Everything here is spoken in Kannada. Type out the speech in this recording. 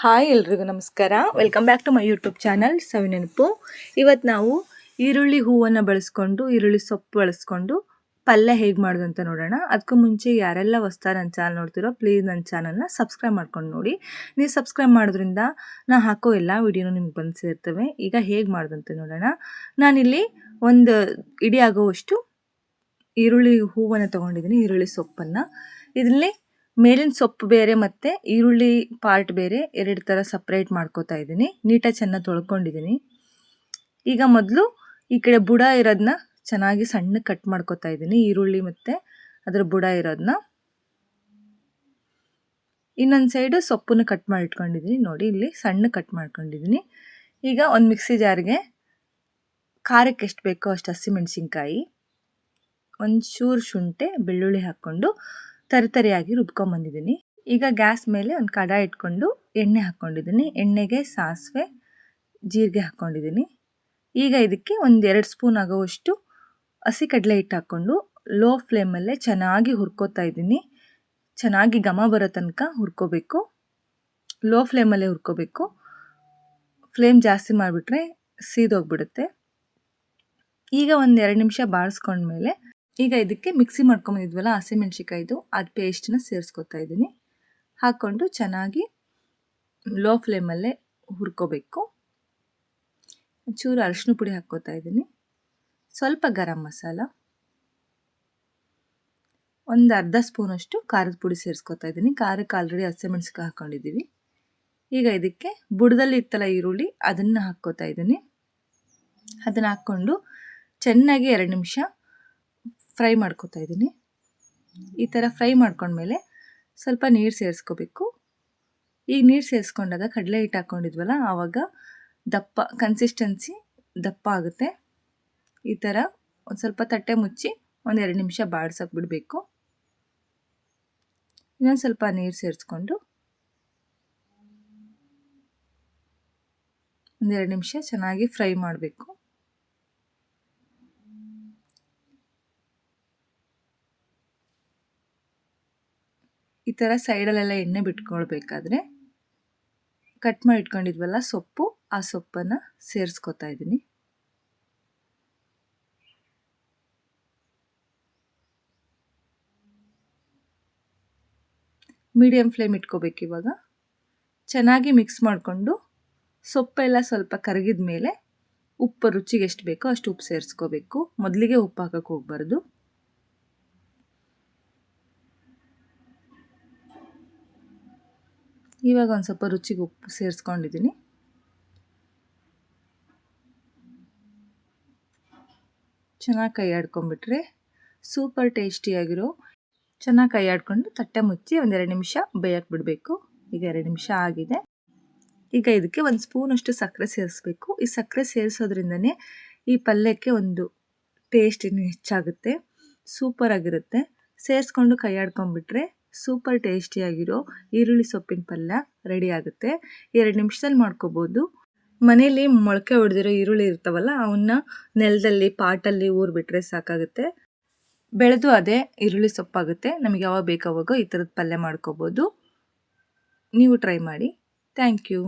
ಹಾಯ್ ಎಲ್ರಿಗೂ ನಮಸ್ಕಾರ. Welcome back to my YouTube channel Savinenapu ಇವತ್ತು ನಾವು ಈರುಳ್ಳಿ ಹೂವನ್ನು ಬಳಸ್ಕೊಂಡು, ಈರುಳ್ಳಿ ಸೊಪ್ಪು ಬಳಸ್ಕೊಂಡು ಪಲ್ಯ ಹೇಗೆ ಮಾಡೋದು ಅಂತ ನೋಡೋಣ. ಅದಕ್ಕೂ ಮುಂಚೆ ಯಾರೆಲ್ಲ ಹೊಸ್ತಾ ನನ್ನ ಚಾನಲ್ ನೋಡ್ತಿರೋ ಪ್ಲೀಸ್ ನನ್ನ ಚಾನಲ್ನ ಸಬ್ಸ್ಕ್ರೈಬ್ ಮಾಡ್ಕೊಂಡು ನೋಡಿ. ನೀವು ಸಬ್ಸ್ಕ್ರೈಬ್ ಮಾಡೋದ್ರಿಂದ ನಾ ಹಾಕೋ ಎಲ್ಲ ವಿಡಿಯೋನು ನಿಮ್ಗೆ ಬಂದು ಸೇರ್ತವೆ. ಈಗ ಹೇಗೆ ಮಾಡೋದಂತ ನೋಡೋಣ. ನಾನಿಲ್ಲಿ ಒಂದು ಇಡೀ ಆಗೋವಷ್ಟು ಈರುಳ್ಳಿ ಹೂವನ್ನು ತೊಗೊಂಡಿದ್ದೀನಿ ಈರುಳ್ಳಿ ಸೊಪ್ಪನ್ನು. ಇದರಲ್ಲಿ ಮೇಲಿನ ಸೊಪ್ಪು ಬೇರೆ ಮತ್ತು ಈರುಳ್ಳಿ ಪಾರ್ಟ್ ಬೇರೆ ಎರಡು ಥರ ಸಪ್ರೇಟ್ ಮಾಡ್ಕೋತಾ ಇದ್ದೀನಿ. ನೀಟಾಗಿ ಚೆನ್ನಾಗಿ ತೊಳ್ಕೊಂಡಿದ್ದೀನಿ. ಈಗ ಮೊದಲು ಈ ಕಡೆ ಬುಡ ಇರೋದನ್ನ ಚೆನ್ನಾಗಿ ಸಣ್ಣ ಕಟ್ ಮಾಡ್ಕೋತಾ ಇದ್ದೀನಿ. ಈರುಳ್ಳಿ ಮತ್ತು ಅದರ ಬುಡ ಇರೋದನ್ನ ಇನ್ನೊಂದು ಸೈಡು ಸೊಪ್ಪನ್ನು ಕಟ್ ಮಾಡಿ ಇಟ್ಕೊಂಡಿದ್ದೀನಿ ನೋಡಿ, ಇಲ್ಲಿ ಸಣ್ಣ ಕಟ್ ಮಾಡ್ಕೊಂಡಿದ್ದೀನಿ. ಈಗ ಒಂದು ಮಿಕ್ಸಿ ಜಾರ್ಗೆ ಖಾರಕ್ಕೆ ಎಷ್ಟು ಬೇಕೋ ಅಷ್ಟು ಹಸಿಮೆಣ್ಸಿನ್ಕಾಯಿ ಒಂಚೂರು ಚೂರು ಶುಂಠಿ, ಬೆಳ್ಳುಳ್ಳಿ ಹಾಕ್ಕೊಂಡು ತರಿತರಿಯಾಗಿ ರುಬ್ಕೊಂಬಂದಿದ್ದೀನಿ. ಈಗ ಗ್ಯಾಸ್ ಮೇಲೆ ಒಂದು ಕಡ ಇಟ್ಕೊಂಡು ಎಣ್ಣೆ ಹಾಕ್ಕೊಂಡಿದ್ದೀನಿ. ಎಣ್ಣೆಗೆ ಸಾಸಿವೆ, ಜೀರಿಗೆ ಹಾಕ್ಕೊಂಡಿದ್ದೀನಿ. ಈಗ ಇದಕ್ಕೆ ಒಂದು ಎರಡು ಸ್ಪೂನ್ ಆಗೋವಷ್ಟು ಹಸಿ ಕಡಲೆ ಹಿಟ್ಟು ಹಾಕ್ಕೊಂಡು ಲೋ ಫ್ಲೇಮಲ್ಲೇ ಚೆನ್ನಾಗಿ ಹುರ್ಕೋತಾ ಇದ್ದೀನಿ. ಚೆನ್ನಾಗಿ ಘಮ ಬರೋ ತನಕ ಹುರ್ಕೋಬೇಕು. ಲೋ ಫ್ಲೇಮಲ್ಲೇ ಹುರ್ಕೋಬೇಕು. ಫ್ಲೇಮ್ ಜಾಸ್ತಿ ಮಾಡಿಬಿಟ್ರೆ ಸೀದೋಗ್ಬಿಡುತ್ತೆ. ಈಗ ಒಂದು ಎರಡು ನಿಮಿಷ ಬಾಳಿಸ್ಕೊಂಡ್ಮೇಲೆ ಈಗ ಇದಕ್ಕೆ ಮಿಕ್ಸಿ ಮಾಡ್ಕೊಂಬಂದಿದ್ವಲ್ಲ ಹಸಿಮೆಣ್ಸಿಕಾಯ್ದು ಅದು ಪೇಸ್ಟನ್ನ ಸೇರಿಸ್ಕೊತಾ ಇದ್ದೀನಿ ಹಾಕ್ಕೊಂಡು ಚೆನ್ನಾಗಿ ಲೋ ಫ್ಲೇಮಲ್ಲೇ ಹುರ್ಕೋಬೇಕು. ಚೂರು ಅರಿಶಿನ ಪುಡಿ ಹಾಕ್ಕೋತಾ ಇದ್ದೀನಿ ಸ್ವಲ್ಪ ಗರಂ ಮಸಾಲ. ಒಂದು ಅರ್ಧ ಸ್ಪೂನಷ್ಟು ಖಾರದ ಪುಡಿ ಸೇರಿಸ್ಕೊತಾ ಇದ್ದೀನಿ ಖಾರಕ್ಕೆ ಆಲ್ರೆಡಿ ಹಸಿಮೆಣ್ಸಿಕಾಯಿ ಹಾಕ್ಕೊಂಡಿದ್ದೀವಿ ಈಗ ಇದಕ್ಕೆ ಬುಡದಲ್ಲಿ ಇತ್ತಲ್ಲ ಈರುಳ್ಳಿ, ಅದನ್ನು ಹಾಕ್ಕೋತಾ ಇದ್ದೀನಿ ಅದನ್ನು ಹಾಕ್ಕೊಂಡು ಚೆನ್ನಾಗಿ ಎರಡು ನಿಮಿಷ ಫ್ರೈ ಮಾಡ್ಕೋತಾ ಇದ್ದೀನಿ. ಈ ಥರ ಫ್ರೈ ಮಾಡ್ಕೊಂಡ್ಮೇಲೆ ಸ್ವಲ್ಪ ನೀರು ಸೇರಿಸ್ಕೋಬೇಕು. ಈಗ ನೀರು ಸೇರಿಸ್ಕೊಂಡಾಗ ಕಡಲೆ ಹಿಟ್ಟು ಹಾಕ್ಕೊಂಡಿದ್ವಲ್ಲ ಆವಾಗ ದಪ್ಪ ಕನ್ಸಿಸ್ಟೆನ್ಸಿ ದಪ್ಪ ಆಗುತ್ತೆ. ಈ ಥರ ಒಂದು ಸ್ವಲ್ಪ ತಟ್ಟೆ ಮುಚ್ಚಿ ಒಂದು ಎರಡು ನಿಮಿಷ ಬಾಡ್ಸೋಕೆ ಬಿಡಬೇಕು. ಇನ್ನೊಂದು ಸ್ವಲ್ಪ ನೀರು ಸೇರಿಸ್ಕೊಂಡು ಒಂದೆರಡು ನಿಮಿಷ ಚೆನ್ನಾಗಿ ಫ್ರೈ ಮಾಡಬೇಕು. ಈ ಥರ ಸೈಡಲ್ಲೆಲ್ಲ ಎಣ್ಣೆ ಬಿಟ್ಕೊಳ್ಬೇಕಾದ್ರೆ ಕಟ್ ಮಾಡಿ ಇಟ್ಕೊಂಡಿದ್ವಲ್ಲ ಸೊಪ್ಪು, ಆ ಸೊಪ್ಪನ್ನು ಸೇರಿಸ್ಕೊತಾ ಇದ್ದೀನಿ. ಮೀಡಿಯಮ್ ಫ್ಲೇಮ್ ಇಟ್ಕೋಬೇಕು ಇವಾಗ. ಚೆನ್ನಾಗಿ ಮಿಕ್ಸ್ ಮಾಡಿಕೊಂಡು ಸೊಪ್ಪೆಲ್ಲ ಸ್ವಲ್ಪ ಕರಗಿದ ಮೇಲೆ ಉಪ್ಪು ರುಚಿಗೆ ಎಷ್ಟು ಬೇಕೋ ಅಷ್ಟು ಉಪ್ಪು ಸೇರಿಸ್ಕೋಬೇಕು. ಮೊದಲಿಗೆ ಉಪ್ಪು ಹಾಕೋಕ್ಕೆ ಹೋಗ್ಬಾರ್ದು. ಇವಾಗ ಒಂದು ಸ್ವಲ್ಪ ರುಚಿಗೆ ಉಪ್ಪು ಸೇರಿಸ್ಕೊಂಡಿದ್ದೀನಿ. ಚೆನ್ನಾಗಿ ಕೈ ಆಡ್ಕೊಂಬಿಟ್ರೆ ಸೂಪರ್ ಟೇಸ್ಟಿಯಾಗಿರೋ ಚೆನ್ನಾಗಿ ಕೈ ಆಡ್ಕೊಂಡು ತಟ್ಟೆ ಮುಚ್ಚಿ ಒಂದೆರಡು ನಿಮಿಷ ಬೇಯಕ್ಕೆ ಬಿಡಬೇಕು. ಈಗ ಎರಡು ನಿಮಿಷ ಆಗಿದೆ. ಈಗ ಇದಕ್ಕೆ ಒಂದು ಸ್ಪೂನಷ್ಟು ಸಕ್ಕರೆ ಸೇರಿಸ್ಬೇಕು. ಈ ಸಕ್ಕರೆ ಸೇರಿಸೋದ್ರಿಂದನೇ ಈ ಪಲ್ಯಕ್ಕೆ ಒಂದು ಟೇಸ್ಟ್ ಇನ್ನೂ ಹೆಚ್ಚಾಗುತ್ತೆ. ಸೂಪರಾಗಿರುತ್ತೆ ಸೇರಿಸ್ಕೊಂಡು ಕೈ ಆಡ್ಕೊಂಬಿಟ್ರೆ ಸೂಪರ್ ಟೇಸ್ಟಿಯಾಗಿರೋ ಈರುಳ್ಳಿ ಸೊಪ್ಪಿನ ಪಲ್ಯ ರೆಡಿ ಆಗುತ್ತೆ. ಎರಡು ನಿಮಿಷದಲ್ಲಿ ಮಾಡ್ಕೋಬೋದು. ಮನೇಲಿ ಮೊಳಕೆ ಹೊಡೆದಿರೋ ಈರುಳ್ಳಿ ಇರ್ತಾವಲ್ಲ, ಅವನ್ನ ನೆಲದಲ್ಲಿ, ಪಾಟಲ್ಲಿ ಊರ್ಬಿಟ್ರೆ ಸಾಕಾಗುತ್ತೆ. ಬೆಳೆದು ಅದೇ ಈರುಳ್ಳಿ ಸೊಪ್ಪಾಗುತ್ತೆ. ನಮಗೆ ಯಾವಾಗ ಬೇಕಾವಾಗ ಈ ಥರದ ಪಲ್ಯ ಮಾಡ್ಕೋಬೋದು. ನೀವು ಟ್ರೈ ಮಾಡಿ. Thank you.